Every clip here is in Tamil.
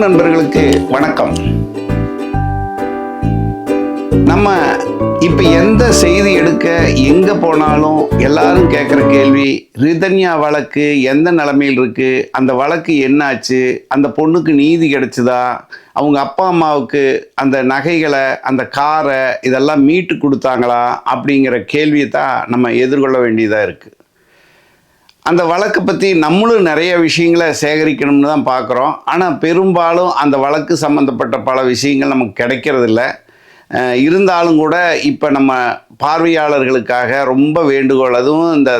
நண்பர்களுக்கு வணக்கம். நம்ம இப்ப எந்த செய்தி எடுக்க எங்க போனாலும் எல்லாரும் கேட்குற கேள்வி ரிதன்யா வழக்கு எந்த நிலைமையில் இருக்கு அந்த வழக்கு என்னாச்சு அந்த பொண்ணுக்கு நீதி கிடைச்சதா அவங்க அப்பா அம்மாவுக்கு அந்த நகைகளை அந்த காரை இதெல்லாம் மீட்டு கொடுத்தாங்களா அப்படிங்கிற கேள்வியை தான் நம்ம எதிர்கொள்ள வேண்டியதாக இருக்குது அந்த வழக்கு பற்றி நம்மளும் நிறைய விஷயங்களை சேகரிக்கணும்னு தான் பார்க்குறோம். ஆனால் பெரும்பாலும் அந்த வழக்கு சம்மந்தப்பட்ட பல விஷயங்கள் நமக்கு கிடைக்கிறதில்ல. இருந்தாலும் கூட இப்போ நம்ம பார்வையாளர்களுக்காக ரொம்ப வேண்டுகோள். அதுவும் இந்த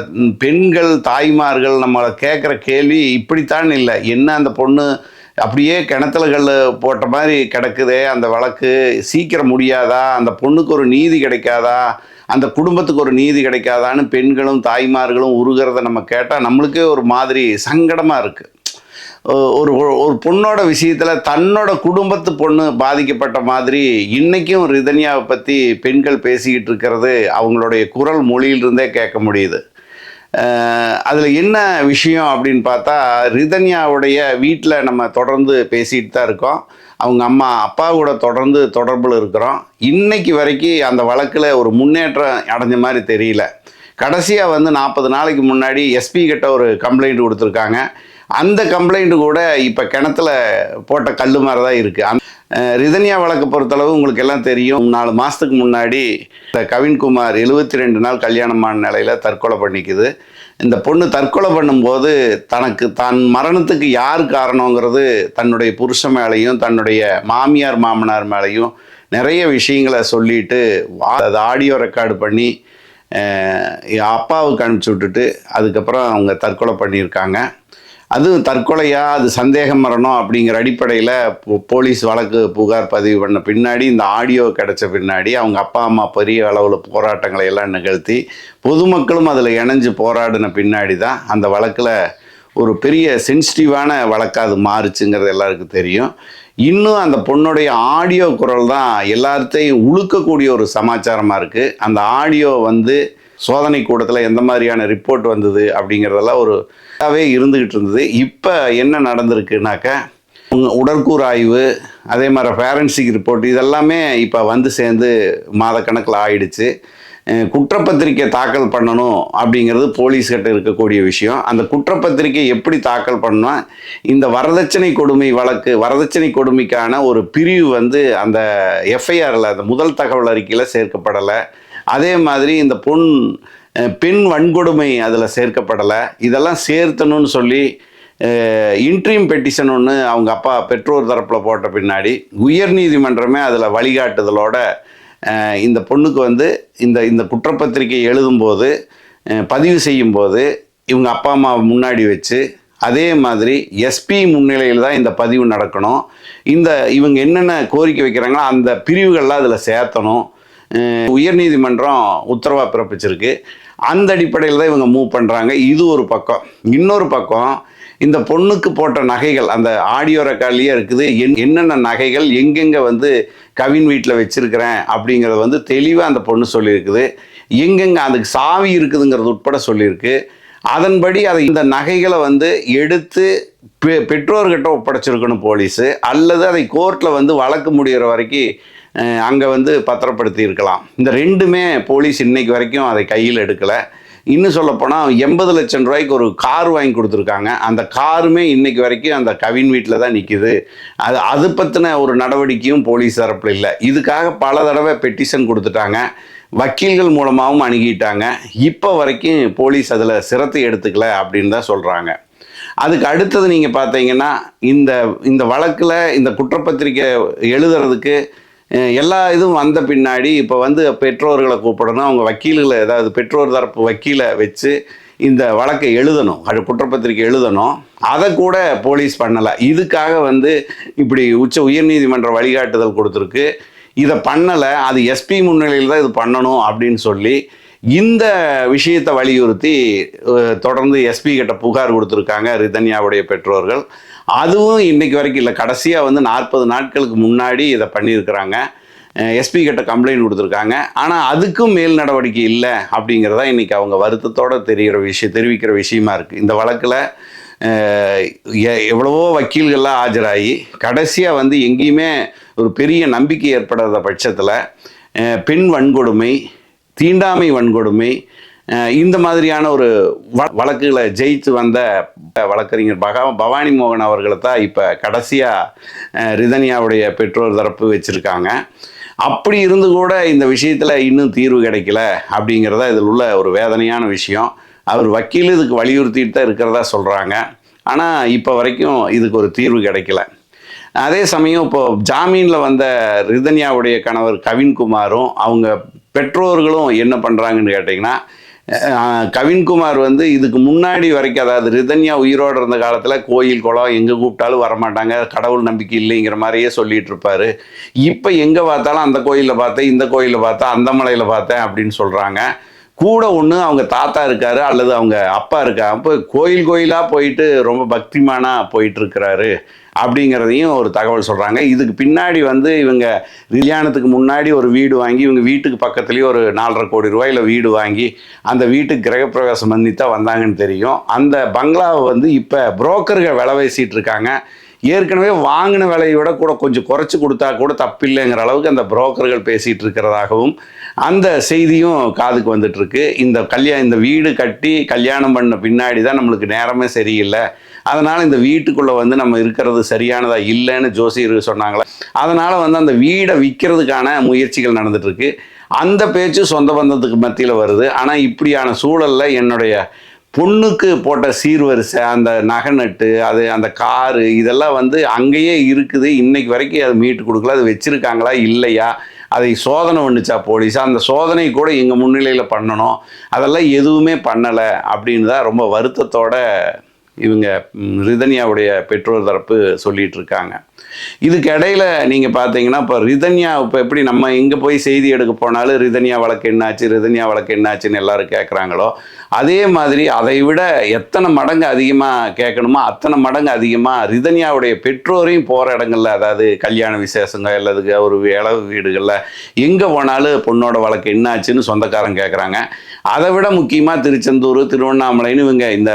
பெண்கள் தாய்மார்கள் நம்மளை கேட்குற கேள்வி இப்படித்தான் இல்லை. என்ன அந்த பொண்ணு அப்படியே கிணத்துலகள் போட்ட மாதிரி கிடக்குதே அந்த வழக்கு? சீக்கிரம் முடியாதா? அந்த பொண்ணுக்கு ஒரு நீதி கிடைக்காதா? அந்த குடும்பத்துக்கு ஒரு நீதி கிடைக்காதான்னு பெண்களும் தாய்மார்களும் உருகிறத நம்ம கேட்டால் நம்மளுக்கே ஒரு மாதிரி சங்கடமாக இருக்குது ஒரு ஒரு- பொண்ணோட விஷயத்தில் தன்னோட குடும்பத்து பொண்ணு பாதிக்கப்பட்ட மாதிரி இன்றைக்கும் ரிதன்யாவை பற்றி பெண்கள் பேசிக்கிட்டு இருக்கிறது அவங்களுடைய குரல் மொழியிலிருந்தே கேட்க முடியுது. அதில் என்ன விஷயம் அப்படின்னு பார்த்தா ரிதன்யாவுடைய வீட்டில் நம்ம தொடர்ந்து பேசிகிட்டு தான் இருக்கோம். அவங்க அம்மா அப்பா கூட தொடர்ந்து தொடர்பில் இருக்கிறோம். இன்னைக்கு வரைக்கும் அந்த வழக்கில் ஒரு முன்னேற்றம் அடைஞ்ச மாதிரி தெரியல. கடைசியாக வந்து நாற்பது நாளைக்கு முன்னாடி எஸ்பி கிட்ட ஒரு கம்ப்ளைண்ட் கொடுத்துருக்காங்க. அந்த கம்ப்ளைண்ட்டு கூட இப்போ கிணத்துல போட்ட கல் மாதிரி தான் இருக்குது அந்த ரிதன்யா வழக்கு பொறுத்தளவு உங்களுக்கு எல்லாம் தெரியும். நாலு மாதத்துக்கு முன்னாடி இந்த கவின்குமார் எழுபத்தி ரெண்டு நாள் கல்யாணமான நிலையில் தற்கொலை பண்ணிக்குது. இந்த பொண்ணு தற்கொலை பண்ணும்போது தனக்கு தான் மரணத்துக்கு யார் காரணங்கிறது தன்னுடைய புருஷன் மேலேயும் தன்னுடைய மாமியார் மாமனார் மேலேயும் நிறைய விஷயங்களை சொல்லிட்டு வா- அதை ஆடியோ ரெக்கார்டு பண்ணி என் அப்பாவுக்கு அனுப்பிச்சி விட்டுட்டு அதுக்கப்புறம் அவங்க தற்கொலை பண்ணியிருக்காங்க. அதுவும் தற்கொலையா? அது சந்தேகம் மரணம் அப்படிங்கிற அடிப்படையில் போலீஸ் வழக்கு புகார் பதிவு பண்ண பின்னாடி இந்த ஆடியோ கிடைச்ச பின்னாடி அவங்க அப்பா அம்மா பெரிய அளவில் போராட்டங்களை எல்லாம் நிகழ்த்தி பொதுமக்களும் அதில் இணைஞ்சு போராடின பின்னாடி தான் அந்த வழக்கில் ஒரு பெரிய சென்சிட்டிவான வழக்காக அது மாறுச்சுங்கிறது எல்லாருக்கும் தெரியும். இன்னும் அந்த பொண்ணுடைய ஆடியோ குரல் தான் எல்லாத்தையும் உழுக்கக்கூடிய ஒரு சமாச்சாரமாக இருக்குது அந்த ஆடியோ வந்து சோதனை கூடத்தில் எந்த மாதிரியான ரிப்போர்ட் வந்தது அப்படிங்கிறதெல்லாம் ஒரு இதாகவே இருந்துக்கிட்டு இருந்தது. இப்போ என்ன நடந்திருக்குனாக்க உடற்கூறு ஆய்வு அதே மாதிரி ஃபேரன்சிக் ரிப்போர்ட் இதெல்லாமே இப்போ வந்து சேர்ந்து மாதக்கணக்கில் ஆயிடுச்சு. குற்றப்பத்திரிக்கை தாக்கல் பண்ணணும் அப்படிங்கிறது போலீஸ்கிட்ட இருக்கக்கூடிய விஷயம். அந்த குற்றப்பத்திரிக்கை எப்படி தாக்கல் பண்ணால் இந்த வரதட்சணை கொடுமை வழக்கு வரதட்சணை கொடுமைக்கான ஒரு பிரிவு வந்து அந்த எஃப்ஐஆரில் அந்த முதல் தகவல் அறிக்கையில் சேர்க்கப்படலை. அதே மாதிரி இந்த பொன் பெண் வன்கொடுமை அதில் சேர்க்கப்படலை. இதெல்லாம் சேர்த்தணும்னு சொல்லி இன்ட்ரீம் பெட்டிஷன் ஒன்று அவங்க அப்பா பெற்றோர் தரப்பில் போட்ட பின்னாடி உயர்நீதிமன்றமே அதில் வழிகாட்டுதலோட இந்த பொண்ணுக்கு வந்து இந்த இந்த குற்றப்பத்திரிகை எழுதும்போது பதிவு செய்யும்போது இவங்க அப்பா அம்மா முன்னாடி வச்சு அதே மாதிரி எஸ்பி முன்னிலையில் தான் இந்த பதிவு நடக்கணும். இந்த இவங்க என்னென்ன கோரிக்கை வைக்கிறாங்களோ அந்த பிரிவுகள்லாம் அதில் சேர்த்தணும். உயர்நீதிமன்றம் உத்தரவாக பிறப்பிச்சிருக்கு. அந்த அடிப்படையில் தான் இவங்க மூவ் பண்ணுறாங்க இது ஒரு பக்கம். இன்னொரு பக்கம் இந்த பொண்ணுக்கு போட்ட நகைகள் அந்த ஆடியோ ரெக்கார்ட்லேயே இருக்குது. என் என்னென்ன நகைகள் எங்கெங்கே வந்து கவின் வீட்டில் வச்சுருக்கிறேன் அப்படிங்கிறத வந்து தெளிவாக அந்த பொண்ணு சொல்லியிருக்குது. எங்கெங்கே அதுக்கு சாவி இருக்குதுங்கிறது உட்பட சொல்லியிருக்கு. அதன்படி அதை இந்த நகைகளை வந்து எடுத்து பெ பெற்றோர்கிட்ட ஒப்படைச்சிருக்கணும் போலீஸு. அல்லது அதை கோர்ட்டில் வந்து வழக்கு முடிகிற வரைக்கும் அங்கே வந்து பத்திரப்படுத்தி இருக்கலாம். இந்த ரெண்டுமே போலீஸ் இன்னைக்கு வரைக்கும் அதை கையில் எடுக்கலை. இன்னும் சொல்லப்போனால் எண்பது லட்சம் ரூபாய்க்கு ஒரு கார் வாங்கி கொடுத்துருக்காங்க. அந்த காருமே இன்னைக்கு வரைக்கும் அந்த கவின் வீட்டில் தான் நிற்கிது அது அது பற்றின ஒரு நடவடிக்கையும் போலீஸ் தரப்பில் இல்லை. இதுக்காக பல தடவை பெட்டிஷன் கொடுத்துட்டாங்க. வக்கீல்கள் மூலமாகவும் அணுகிட்டாங்க. இப்போ வரைக்கும் போலீஸ் அதில் சிரத்தை எடுத்துக்கல அப்படின்னு தான் சொல்கிறாங்க அதுக்கு அடுத்தது நீங்கள் பார்த்தீங்கன்னா இந்த இந்த வழக்கில் இந்த குற்றப்பத்திரிக்கை எழுதுறதுக்கு எல்லா இதுவும் வந்த பின்னாடி இப்போ வந்து பெற்றோர்களை கூப்பிடணும். அவங்க வக்கீல்களை ஏதாவது பெற்றோர் தரப்பு வக்கீலை வச்சு இந்த வழக்கை எழுதணும். அது குற்றப்பத்திரிக்கை எழுதணும். அதை கூட போலீஸ் பண்ணலை. இதுக்காக வந்து இப்படி உச்ச உயர்நீதிமன்ற வழிகாட்டுதல் கொடுத்துருக்கு. இதை பண்ணலை. அது எஸ்பி முன்னிலையில் தான் இது பண்ணணும் அப்படின்னு சொல்லி இந்த விஷயத்தை வலியுறுத்தி தொடர்ந்து எஸ்பி கிட்ட புகார் கொடுத்துருக்காங்க ரிதன்யாவுடைய பெற்றோர்கள். அதுவும் இன்னைக்கு வரைக்கும் இல்லை. கடைசியாக வந்து நாற்பது நாட்களுக்கு முன்னாடி இதை பண்ணியிருக்கிறாங்க. எஸ்பி கிட்ட கம்ப்ளைண்ட் கொடுத்துருக்காங்க. ஆனால் அதுக்கும் மேல் நடவடிக்கை இல்லை அப்படிங்கிறதா இன்றைக்கி அவங்க வருத்தத்தோடு தெரிகிற விஷயம் தெரிவிக்கிற விஷயமா இருக்குது இந்த வழக்கில் எ- எவ்வளவோ வக்கீல்கள்லாம் ஆஜராகி கடைசியாக வந்து எங்கேயுமே ஒரு பெரிய நம்பிக்கை ஏற்படாத பட்சத்தில் பெண் வன்கொடுமை தீண்டாமை வன்கொடுமை இந்த மாதிரியான ஒரு வ- வழக்குகளை ஜெயித்து வந்த வழக்கறிஞர் பகா பவானி மோகன் அவர்களை தான் இப்போ கடைசியாக ரிதன்யாவுடைய பெற்றோர் தரப்பு வச்சுருக்காங்க. அப்படி இருந்து கூட இந்த விஷயத்தில் இன்னும் தீர்வு கிடைக்கல அப்படிங்கிறத இதில் உள்ள ஒரு வேதனையான விஷயம். அவர் வக்கீல் இதுக்கு வலியுறுத்திட்டு தான் இருக்கிறதா சொல்கிறாங்க ஆனால் இப்போ வரைக்கும் இதுக்கு ஒரு தீர்வு கிடைக்கல. அதே சமயம் இப்போ ஜாமீனில் வந்த ரிதன்யாவுடைய கணவர் கவின்குமாரும் அவங்க பெற்றோர்களும் என்ன பண்ணுறாங்கன்னு கேட்டிங்கன்னா கவின்குமார் வந்து இதுக்கு முன்னாடி வரைக்கும் அதாவது ரிதன்யா உயிரோடு இருந்த காலத்தில் கோயில் குளம் எங்கே கூப்பிட்டாலும் வரமாட்டாங்க. கடவுள் நம்பிக்கை இல்லைங்கிற மாதிரியே சொல்லிட்டு இருப்பாரு. இப்போ எங்கே பார்த்தாலும் அந்த கோயிலில் பார்த்தேன் இந்த கோயிலில் பார்த்தேன் அந்த மலையில் பார்த்தேன் அப்படின்னு சொல்கிறாங்க கூட ஒன்று அவங்க தாத்தா இருக்காரு அல்லது அவங்க அப்பா இருக்கா அப்போ கோயில் கோயிலாக போயிட்டு ரொம்ப பக்திமானாக போயிட்டு இருக்கிறாரு. அப்படிங்கிறதையும் ஒரு தகவல் சொல்கிறாங்க இதுக்கு பின்னாடி வந்து இவங்க கல்யாணத்துக்கு முன்னாடி ஒரு வீடு வாங்கி இவங்க வீட்டுக்கு பக்கத்துலேயே ஒரு நாலரை கோடி ரூபாயில் வீடு வாங்கி அந்த வீட்டுக்கு கிரகப்பிரவேசம் பண்ணி தான் வந்தாங்கன்னு தெரியும். அந்த பங்களாவை வந்து இப்போ புரோக்கர்கள் விலை பேசிட்டு இருக்காங்க. ஏற்கனவே வாங்கின விலையை விட கூட கொஞ்சம் குறைச்சி கொடுத்தா கூட தப்பில்லைங்கிற அளவுக்கு அந்த புரோக்கர்கள் பேசிகிட்டு இருக்கிறதாகவும் அந்த செய்தியும் காதுக்கு வந்துட்டுருக்கு இந்த கல்யாணம் இந்த வீடு கட்டி கல்யாணம் பண்ண பின்னாடி தான் நம்மளுக்கு நேரமே சரியில்லை. அதனால் இந்த வீட்டுக்குள்ளே வந்து நம்ம இருக்கிறது சரியானதாக இல்லைன்னு ஜோசியர் சொன்னாங்களே? அதனால் வந்து அந்த வீடை விற்கிறதுக்கான முயற்சிகள் நடந்துகிட்ருக்கு அந்த பேச்சு சொந்த பந்தத்துக்கு மத்தியில் வருது. ஆனால் இப்படியான சூழலில் என்னுடைய பொண்ணுக்கு போட்ட சீர்வரிசை அந்த நகை நட்டு அது அந்த காரு இதெல்லாம் வந்து அங்கேயே இருக்குது. இன்னைக்கு வரைக்கும் அது மீட்டு கொடுக்கல. அது வச்சுருக்காங்களா? இல்லையா? அதை சோதனை பண்ணுச்சா போலீஸ்? அந்த சோதனை கூட எங்கள் முன்னிலையில் பண்ணணும். அதெல்லாம் எதுவுமே பண்ணலை. அப்படின்னு தான் ரொம்ப வருத்தத்தோட இவங்க ரிதன்யாவுடைய பெற்றோர் தரப்பு சொல்லிகிட்டு இருக்காங்க. இதுக்கு இடையில நீங்கள் பார்த்தீங்கன்னா இப்போ ரிதன்யா இப்போ எப்படி நம்ம எங்கே போய் செய்தி எடுக்க போனாலும் ரிதன்யா வழக்கு என்னாச்சு ரிதன்யா வழக்கு என்னாச்சுன்னு எல்லாரும் கேட்குறாங்களோ அதே மாதிரி அதை விட எத்தனை மடங்கு அதிகமாக கேட்கணுமோ அத்தனை மடங்கு அதிகமாக ரிதன்யாவுடைய பெற்றோரையும் போகிற இடங்கள்ல அதாவது கல்யாண விசேஷங்க அல்லது ஒரு இளவு வீடுகளில் எங்கே போனாலும் பொண்ணோட வழக்கு என்னாச்சுன்னு சொந்தக்காரன் கேட்குறாங்க அதை விட முக்கியமாக திருச்செந்தூர் திருவண்ணாமலைன்னு இவங்க இந்த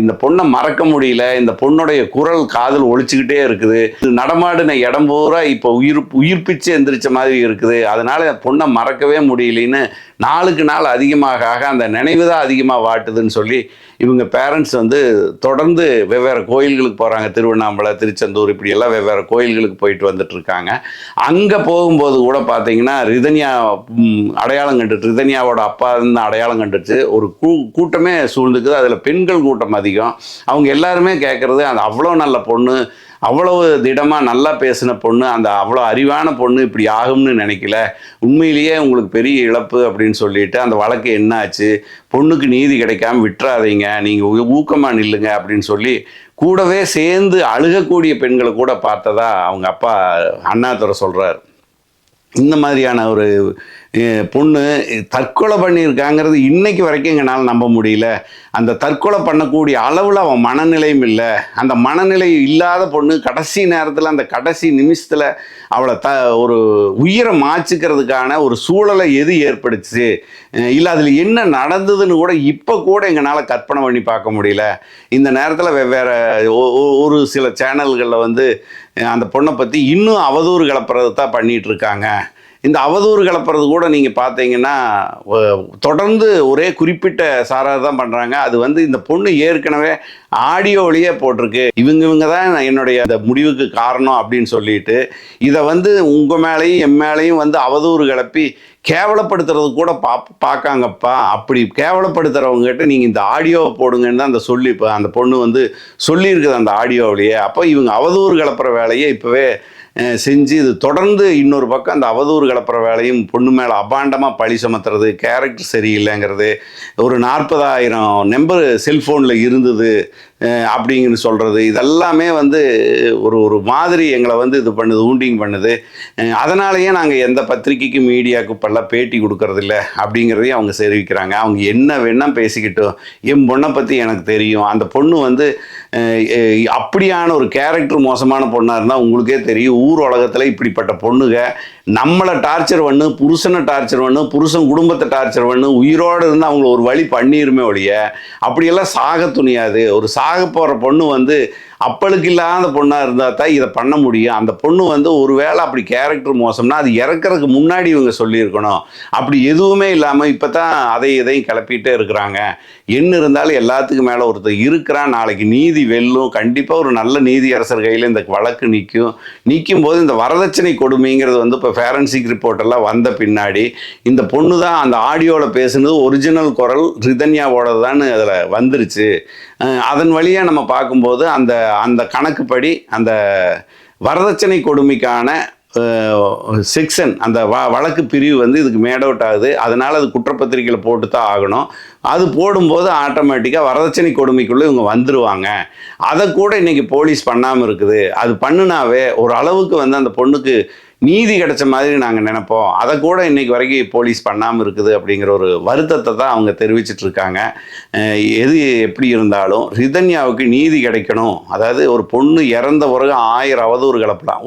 இந்த பொண்ணை மறக்க முடியல இந்த பொண்ணுடைய குரல் காதல் ஒழிச்சுக்கிட்டே இருக்குது. நடமாடின இடம் பூரா இப்போ உயிர் உயிர்ப்பிச்சு எந்திரிச்ச மாதிரி இருக்குது. அதனால பொண்ணை மறக்கவே முடியலன்னு நாளுக்கு நாள் அதிகமாக ஆக அந்த நினைவு தான் அதிகமாக வாட்டுதுன்னு சொல்லி இவங்க பேரண்ட்ஸ் வந்து தொடர்ந்து வெவ்வேறு கோயில்களுக்கு போகிறாங்க திருவண்ணாமலை திருச்செந்தூர் இப்படியெல்லாம் வெவ்வேறு கோயில்களுக்கு போயிட்டு வந்துட்டுருக்காங்க அங்கே போகும்போது கூட பார்த்தீங்கன்னா ரிதன்யா அடையாளம் கண்டுட்டு ரிதன்யாவோட அப்பா இருந்து அடையாளம் கண்டுச்சு ஒரு கூ கூட்டமே சூழ்ந்துக்குது. அதில் பெண்கள் கூட்டம் அதிகம். அவங்க எல்லாருமே கேட்குறது அந்த அவ்வளோ நல்ல பொண்ணு அவ்வளவு திடமாக நல்லா பேசின பொண்ணு அந்த அவ்வளோ அறிவான பொண்ணு இப்படி ஆகும்னு நினைக்கல. உண்மையிலேயே உங்களுக்கு பெரிய இழப்பு அப்படின்னு சொல்லிட்டு அந்த வழக்கு என்னாச்சு? பொண்ணுக்கு நீதி கிடைக்காம விட்டுறாதீங்க நீங்கள் ஊக்கமாக நில்லுங்க அப்படின்னு சொல்லி கூடவே சேர்ந்து அழுகக்கூடிய பெண்களை கூட பார்த்ததா அவங்க அப்பா அண்ணாதுரை சொல்கிறார் இந்த மாதிரியான ஒரு பொண்ணு தற்கொலை பண்ணியிருக்காங்கிறது இன்னைக்கு வரைக்கும் எங்களால் நம்ப முடியல. அந்த தற்கொலை பண்ணக்கூடிய அளவில் அவன் மனநிலையும் இல்லை. அந்த மனநிலை இல்லாத பொண்ணு கடைசி நேரத்தில் அந்த கடைசி நிமிஷத்தில் அவளை த ஒரு உயிரை மாச்சுக்கிறதுக்கான ஒரு சூழலை எது ஏற்படுச்சு இல்லை அதில் என்ன நடந்ததுன்னு கூட இப்போ கூட எங்களால் கற்பனை பண்ணி பார்க்க முடியல. இந்த நேரத்தில் வெவ்வேறு ஒரு சில சேனல்களில் வந்து அந்த பொண்ணை பற்றி இன்னும் அவதூறு கிளப்புறது தான் பண்ணிகிட்ருக்காங்க இந்த அவதூறு கலப்புறது கூட நீங்கள் பார்த்தீங்கன்னா தொடர்ந்து ஒரே குறிப்பிட்ட சாராக தான் பண்ணுறாங்க அது வந்து இந்த பொண்ணு ஏற்கனவே ஆடியோவிலேயே போட்டிருக்கு. இவங்க இவங்க தான் என்னுடைய அந்த முடிவுக்கு காரணம் அப்படின்னு சொல்லிட்டு இதை வந்து உங்கள் மேலேயும் என் மேலேயும் வந்து அவதூறு கிளப்பி கேவலப்படுத்துறது கூட பா பார்க்காங்கப்பா. அப்படி கேவலப்படுத்துகிறவங்ககிட்ட நீங்கள் இந்த ஆடியோவை போடுங்கன்னு தான் அந்த சொல்லி இப்போ அந்த பொண்ணு வந்து சொல்லியிருக்குது அந்த ஆடியோவிலேயே அப்போ இவங்க அவதூறு கலப்புற வேலையை இப்போவே செஞ்சு இது தொடர்ந்து இன்னொரு பக்கம் அந்த அவதூறு கலப்புற வேலையும் பொண்ணு மேலே அபாண்டமாக பழி சுமத்துறது கேரக்டர் சரியில்லைங்கிறது ஒரு நாற்பதாயிரம் நம்பர் செல்ஃபோனில் இருந்தது அப்படிங்கன்னு சொல்கிறது இதெல்லாமே வந்து ஒரு ஒரு மாதிரி எங்களை வந்து இது பண்ணுது ஊண்டிங் பண்ணுது. அதனாலேயே நாங்கள் எந்த பத்திரிக்கைக்கு மீடியாவுக்கு இப்போல்லாம் பேட்டி கொடுக்கறதில்ல அப்படிங்கிறதையும் அவங்க தெரிவிக்கிறாங்க. அவங்க என்ன வேணா பேசிக்கிட்டோம் என் பொண்ணை பற்றி எனக்கு தெரியும். அந்த பொண்ணு வந்து அப்படியான ஒரு கேரக்டர் மோசமான பொண்ணாக இருந்தால் உங்களுக்கே தெரியும். ஊர் உலகத்தில் இப்படிப்பட்ட பொண்ணுங்க நம்மளை டார்ச்சர் பண்ணு புருஷனை டார்ச்சர் பண்ணு புருஷன் குடும்பத்தை டார்ச்சர் பண்ணு உயிரோடு இருந்து அவங்கள ஒரு வழி பண்ணிருமே ஒழிய அப்படியெல்லாம் சாக துணியாது. ஒரு சாக ஆக போகிற பொண்ணு வந்து அப்பளுக்கு இல்லாத பொண்ணாக இருந்தால் தான் இதை பண்ண முடியும். அந்த பொண்ணு வந்து ஒருவேளை அப்படி கேரக்டர் மோசம்னா அது இறக்கறதுக்கு முன்னாடி இவங்க சொல்லியிருக்கணும். அப்படி எதுவுமே இல்லாமல் இப்போ தான் அதை இதையும் கிளப்பிட்டே இருக்கிறாங்க. என்ன இருந்தாலும் எல்லாத்துக்கும் மேலே ஒருத்தர் இருக்கிறான். நாளைக்கு நீதி வெல்லும். கண்டிப்பாக ஒரு நல்ல நீதியரசர் கையில் இந்த வழக்கு நிற்கும். நிற்கும் போது இந்த வரதட்சணை கொடுமைங்கிறது வந்து இப்போ ஃபேரன்சிக் ரிப்போர்ட்டெல்லாம் வந்த பின்னாடி இந்த பொண்ணு தான் அந்த ஆடியோவில் பேசுனது ஒரிஜினல் குரல் ரிதன்யாவோட தான் அதில் வந்துருச்சு. அதன் வழியாக நம்ம பார்க்கும்போது அந்த அந்த கணக்குப்படி அந்த வரதட்சணை கொடுமைக்கான செக்ஷன் அந்த வ வழக்கு பிரிவு வந்து இதுக்கு மேட் அவுட் ஆகுது. அதனால் அது குற்றப்பத்திரிக்கையில் போட்டு தான் ஆகணும். அது போடும்போது ஆட்டோமேட்டிக்காக வரதட்சணை கொடுமைக்குள்ளே இவங்க வந்துடுவாங்க அதை கூட இன்றைக்கி போலீஸ் பண்ணாமல் இருக்குது. அது பண்ணுனாவே ஒரு அளவுக்கு வந்து அந்த பொண்ணுக்கு நீதி கிடைச்ச மாதிரி நாங்கள் நினைப்போம். அதை கூட இன்னைக்கு வரைக்கும் போலீஸ் பண்ணாமல் இருக்குது அப்படிங்கிற ஒரு வருத்தத்தை தான் அவங்க தெரிவிச்சிட்டு இருக்காங்க. எது எப்படி இருந்தாலும் ரிதன்யாவுக்கு நீதி கிடைக்கணும். அதாவது ஒரு பொண்ணு இறந்த பிறகு ஆயிரம் அவதூறு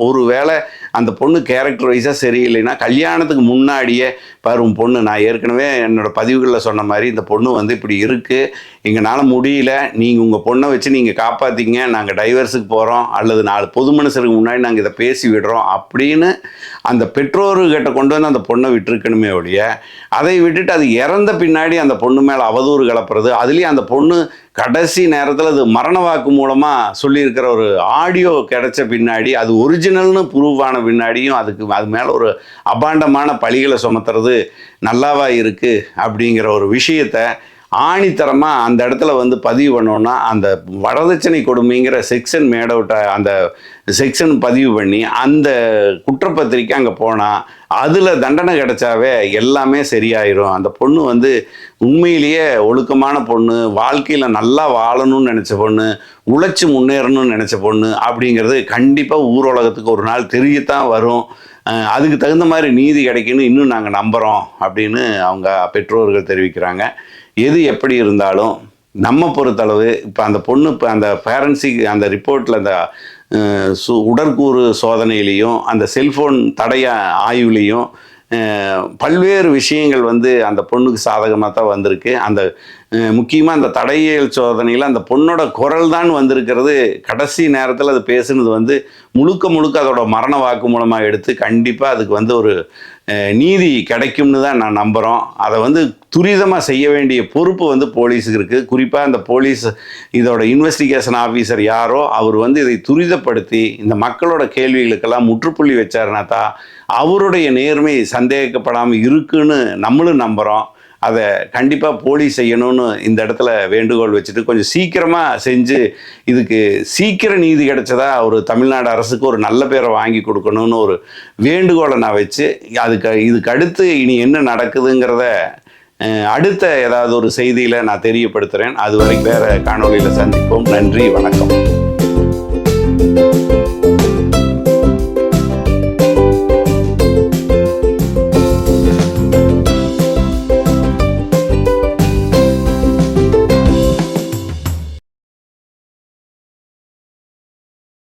ஒரு வேளை அந்த பொண்ணு கேரக்டர் வைஸாக சரியில்லைன்னா கல்யாணத்துக்கு முன்னாடியே பாரு உன் பொண்ணு நான் ஏற்கனவே என்னோட பதிவுகளில் சொன்ன மாதிரி இந்த பொண்ணு வந்து இப்படி இருக்குது எங்களால் முடியல. நீங்கள் உங்கள் பொண்ணை வச்சு நீங்கள் காப்பாற்றிங்க நாங்கள் டைவர்ஸுக்கு போகிறோம் அல்லது நாலு பொது மனுஷருக்கு முன்னாடி நாங்கள் இதை பேசி விடுறோம் அப்படின்னு அந்த பெற்றோர்கிட்ட கொண்டு வந்து அந்த பொண்ணை விட்டுருக்கணுமே ஒழிய அதை விட்டுட்டு அது இறந்த பின்னாடி அந்த பொண்ணு மேலே அவதூறு கலப்புறது அதுலேயும் அந்த பொண்ணு கடைசி நேரத்தில் அது மரண வாக்கு மூலமாக சொல்லியிருக்கிற ஒரு ஆடியோ கிடைச்ச பின்னாடி அது ஒரிஜினல்னு ப்ரூவ் ஆன பின்னாடியும் அதுக்கு அது மேலே ஒரு அபாண்டமான பழிகளை சுமத்துறது நல்லாவா இருக்குது அப்படிங்கிற ஒரு விஷயத்தை ஆணித்தரமாக அந்த இடத்துல வந்து பதிவு பண்ணோன்னா அந்த வரதட்சணை கொடுமைங்கிற செக்ஷன் மேடவுட்டை அந்த செக்ஷன் பதிவு பண்ணி அந்த குற்றப்பத்திரிக்கை அங்கே போனால் அதில் தண்டனை கிடைச்சாவே எல்லாமே சரியாயிரும். அந்த பொண்ணு வந்து உண்மையிலேயே ஒழுக்கமான பொண்ணு வாழ்க்கையில் நல்லா வாழணும்னு நினச்ச பொண்ணு உழைச்சி முன்னேறணும்னு நினச்ச பொண்ணு அப்படிங்கிறது கண்டிப்பாக ஊரோலகத்துக்கு ஒரு நாள் தெரியத்தான் வரும். அதுக்கு தகுந்த மாதிரி நீதி கிடைக்குன்னு இன்னும் நாங்கள் நம்புகிறோம் அப்படின்னு அவங்க பெற்றோர்கள் தெரிவிக்கிறாங்க. எது எப்படி இருந்தாலும் நம்ம பொறுத்தளவு இப்போ அந்த பொண்ணு இப்போ அந்த பேரண்ட்ஸிக்கு அந்த ரிப்போர்ட்டில் அந்த சு உடற்கூறு சோதனையிலையும் அந்த செல்ஃபோன் தடைய ஆய்வுலேயும் பல்வேறு விஷயங்கள் வந்து அந்த பொண்ணுக்கு சாதகமாக தான் வந்திருக்கு. அந்த முக்கியமாக அந்த தடையியல் சோதனையில் அந்த பொண்ணோட குரல் தான் வந்திருக்கிறது. கடைசி நேரத்தில் அது பேசுனது வந்து முழுக்க முழுக்க அதோட மரண வாக்கு மூலமாக எடுத்து கண்டிப்பாக அதுக்கு வந்து ஒரு நீதி கிடைக்கும்னு தான் நான் நம்புகிறோம் அதை வந்து துரிதமாக செய்ய வேண்டிய பொறுப்பு வந்து போலீஸுக்கு இருக்குது குறிப்பாக அந்த போலீஸ் இதோட இன்வெஸ்டிகேஷன் ஆஃபீஸர் யாரோ அவர் வந்து இதை துரிதப்படுத்தி இந்த மக்களோட கேள்விகளுக்கெல்லாம் முற்றுப்புள்ளி வச்சாருனா தான் அவருடைய நேர்மை சந்தேகிக்கப்படாமல் இருக்குன்னு நம்மளும் நம்புகிறோம் அதை கண்டிப்பாக போலீஸ் செய்யணும்னு இந்த இடத்துல வேண்டுகோள் வச்சுட்டு கொஞ்சம் சீக்கிரமாக செஞ்சு இதுக்கு சீக்கிர நீதி கிடைச்சதா ஒரு தமிழ்நாடு அரசுக்கு ஒரு நல்ல பேரை வாங்கி கொடுக்கணும்னு ஒரு வேண்டுகோளை நான் வச்சு அதுக்கு இதுக்கு அடுத்து இனி என்ன நடக்குதுங்கிறத அடுத்த ஏதாவது ஒரு செய்தியில் நான் தெரியப்படுத்துகிறேன் அது வரைக்கும் வேறு காணொலியில் சந்திப்போம். நன்றி வணக்கம்.